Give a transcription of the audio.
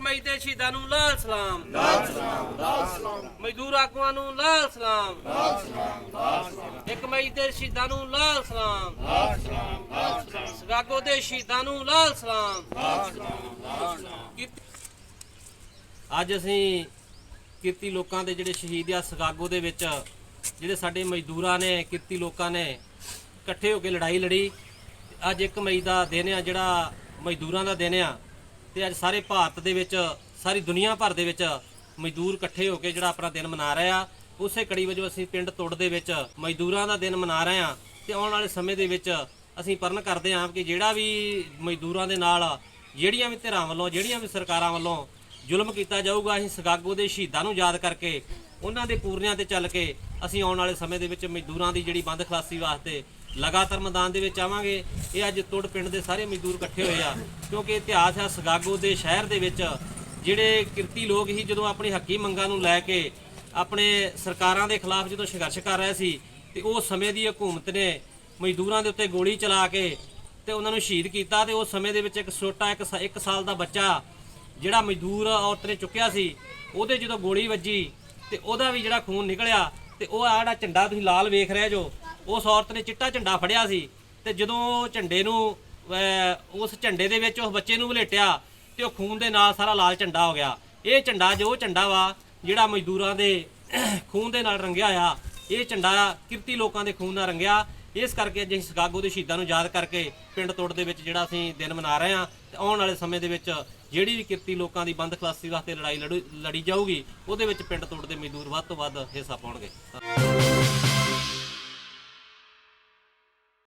ਮਈ ਦੇ ਸ਼ਹੀਦਾਂ ਨੂੰ ਲਾਲ ਸਲਾਮ। ਲਾਲ ਸਲਾਮ ਲਾਲ ਸਲਾਮ। ਮਜ਼ਦੂਰ ਆਗੂਆਂ ਨੂੰ ਲਾਲ ਸਲਾਮ। ਲਾਲ ਸਲਾਮ ਲਾਲ ਸਲਾਮ। ਇੱਕ ਮਈ ਦੇ ਸ਼ਹੀਦਾਂ ਨੂੰ ਲਾਲ ਸਲਾਮ। ਲਾਲ ਸਲਾਮ ਲਾਲ ਸਲਾਮ। ਸਗਾਗੋ ਦੇ ਸ਼ਹੀਦਾਂ ਨੂੰ ਲਾਲ ਸਲਾਮ। ਲਾਲ ਸਲਾਮ ਲਾਲ ਸਲਾਮ। ਅੱਜ ਅਸੀਂ ਕਿਰਤੀ ਲੋਕਾਂ ਦੇ ਜਿਹੜੇ ਸ਼ਹੀਦ ਆ ਸਗਾਗੋ ਦੇ ਵਿੱਚ ਜਿਹੜੇ ਸਾਡੇ ਮਜ਼ਦੂਰਾਂ ਨੇ ਕਿਰਤੀ ਲੋਕਾਂ ਨੇ ਇਕੱਠੇ ਹੋ ਕੇ ਲੜਾਈ ਲੜੀ। ਅੱਜ 1 ਮਈ ਦਾ ਦਿਨ ਆ ਜਿਹੜਾ ਮਜ਼ਦੂਰਾਂ ਦਾ ਦਿਨ ਆ। ਤੇ ਅੱਜ ਸਾਰੇ ਭਾਰਤ ਦੇ ਵਿੱਚ, ਸਾਰੀ ਦੁਨੀਆ ਭਰ ਦੇ ਵਿੱਚ ਮਜ਼ਦੂਰ ਇਕੱਠੇ ਹੋ ਕੇ ਜਿਹੜਾ ਆਪਣਾ ਦਿਨ ਮਨਾ ਰਹੇ ਆ। ਉਸੇ ਕੜੀ ਵਜੋਂ ਅਸੀਂ ਪਿੰਡ ਤੁੜ ਦੇ ਵਿੱਚ ਮਜ਼ਦੂਰਾਂ ਦਾ ਦਿਨ ਮਨਾ ਰਹੇ ਆ ਤੇ ਆਉਣ ਵਾਲੇ ਸਮੇਂ ਦੇ ਵਿੱਚ ਅਸੀਂ ਪਰਨ ਕਰਦੇ ਹਾਂ ਕਿ ਜਿਹੜਾ ਵੀ ਮਜ਼ਦੂਰਾਂ ਦੇ ਨਾਲ ਜਿਹੜੀਆਂ ਵੀ ਧਿਰਾਂ ਵੱਲੋਂ, ਜਿਹੜੀਆਂ ਵੀ ਸਰਕਾਰਾਂ ਵੱਲੋਂ ਜ਼ੁਲਮ ਕੀਤਾ ਜਾਊਗਾ, ਅਸੀਂ ਸਗਾਗੋ ਦੇ ਸ਼ਹੀਦਾਂ ਨੂੰ ਯਾਦ ਕਰਕੇ, ਉਹਨਾਂ ਦੇ ਪੂਰਨਿਆਂ ਤੇ ਚੱਲ ਕੇ ਅਸੀਂ ਆਉਣ ਵਾਲੇ ਸਮੇਂ ਦੇ ਵਿੱਚ ਮਜ਼ਦੂਰਾਂ ਦੀ ਜਿਹੜੀ ਬੰਦ ਖਲਾਸੀ ਵਾਸਤੇ ਲਗਾਤਾਰ ਮੈਦਾਨ ਦੇ ਵਿੱਚ ਆਵਾਂਗੇ। ਇਹ ਅੱਜ ਤੁੜ ਪਿੰਡ ਦੇ ਸਾਰੇ ਮਜ਼ਦੂਰ ਇਕੱਠੇ ਹੋਏ ਆ। ਕਿਉਂਕਿ ਇਤਿਹਾਸ ਆ, ਸਗਾਗੋ ਦੇ ਸ਼ਹਿਰ ਦੇ ਵਿੱਚ ਜਿਹੜੇ ਕਿਰਤੀ ਲੋਕ ਹੀ ਜਦੋਂ ਆਪਣੀ ਹੱਕੀ ਮੰਗਾਂ ਨੂੰ ਲੈ ਕੇ ਆਪਣੇ ਸਰਕਾਰਾਂ ਦੇ ਖਿਲਾਫ ਜਦੋਂ ਸੰਘਰਸ਼ ਕਰ ਰਹੇ ਸੀ, ਤੇ ਉਸ ਸਮੇਂ ਦੀ ਹਕੂਮਤ ਨੇ ਮਜ਼ਦੂਰਾਂ ਦੇ ਉੱਤੇ ਗੋਲੀ ਚਲਾ ਕੇ ਤੇ ਉਹਨਾਂ ਨੂੰ ਸ਼ਹੀਦ ਕੀਤਾ ਤੇ ਉਸ ਸਮੇਂ ਦੇ ਵਿੱਚ ਇੱਕ ਛੋਟਾ ਇੱਕ ਸ- ਇੱਕ ਸਾਲ ਦਾ ਬੱਚਾ ਜਿਹੜਾ ਮਜ਼ਦੂਰ ਔਰਤ ਨੇ ਚੁੱਕਿਆ ਸੀ, ਉਹਦੇ ਜਦੋਂ ਗੋਲੀ ਵੱਜੀ ਤੇ ਉਹਦਾ ਵੀ ਜਿਹੜਾ ਖੂਨ ਨਿਕਲਿਆ ਤੇ ਉਹ ਆ ਜਿਹੜਾ ਝੰਡਾ ਤੁਸੀਂ ਲਾਲ ਵੇਖ ਰਹੇ ਜੋ ਉਸ ਔਰਤ ਨੇ ਚਿੱਟਾ ਝੰਡਾ ਫੜਿਆ ਸੀ ਤੇ ਜਦੋਂ ਉਹ ਝੰਡੇ ਨੂੰ ਉਸ ਝੰਡੇ ਦੇ ਵਿੱਚ ਉਸ ਬੱਚੇ ਨੂੰ ਵਲੇਟਿਆ ਤੇ ਉਹ ਖੂਨ ਦੇ ਨਾਲ ਸਾਰਾ ਲਾਲ ਝੰਡਾ ਹੋ ਗਿਆ। ਇਹ ਝੰਡਾ ਜੋ ਝੰਡਾ ਵਾ, ਜਿਹੜਾ ਮਜ਼ਦੂਰਾਂ ਦੇ ਖੂਨ ਦੇ ਨਾਲ ਰੰਗਿਆ ਆ ਇਹ ਝੰਡਾ ਕਿਰਤੀ ਲੋਕਾਂ ਦੇ ਖੂਨ ਨਾਲ ਰੰਗਿਆ। ਇਸ ਕਰਕੇ ਅੱਜ ਅਸੀਂ ਸਗਾਗੋ ਦੇ ਸ਼ਹੀਦਾਂ ਨੂੰ ਯਾਦ ਕਰਕੇ ਪਿੰਡ ਤੋੜ ਦੇ ਵਿੱਚ ਜਿਹੜਾ ਅਸੀਂ ਦਿਨ ਮਨਾ ਰਹੇ ਹਾਂ, ਤੇ ਆਉਣ ਵਾਲੇ ਸਮੇਂ ਦੇ ਵਿੱਚ ਜਿਹੜੀ ਵੀ ਕਿਰਤੀ ਲੋਕਾਂ ਦੀ ਬੰਦ ਖਲਾਸੀ ਵਾਸਤੇ ਲੜਾਈ ਲੜੂ- ਲੜੀ ਜਾਊਗੀ, ਉਹਦੇ ਵਿੱਚ ਪਿੰਡ ਤੋੜ ਦੇ ਮਜ਼ਦੂਰ ਵੱਧ ਤੋਂ ਵੱਧ ਹਿੱਸਾ ਪਾਉਣਗੇ।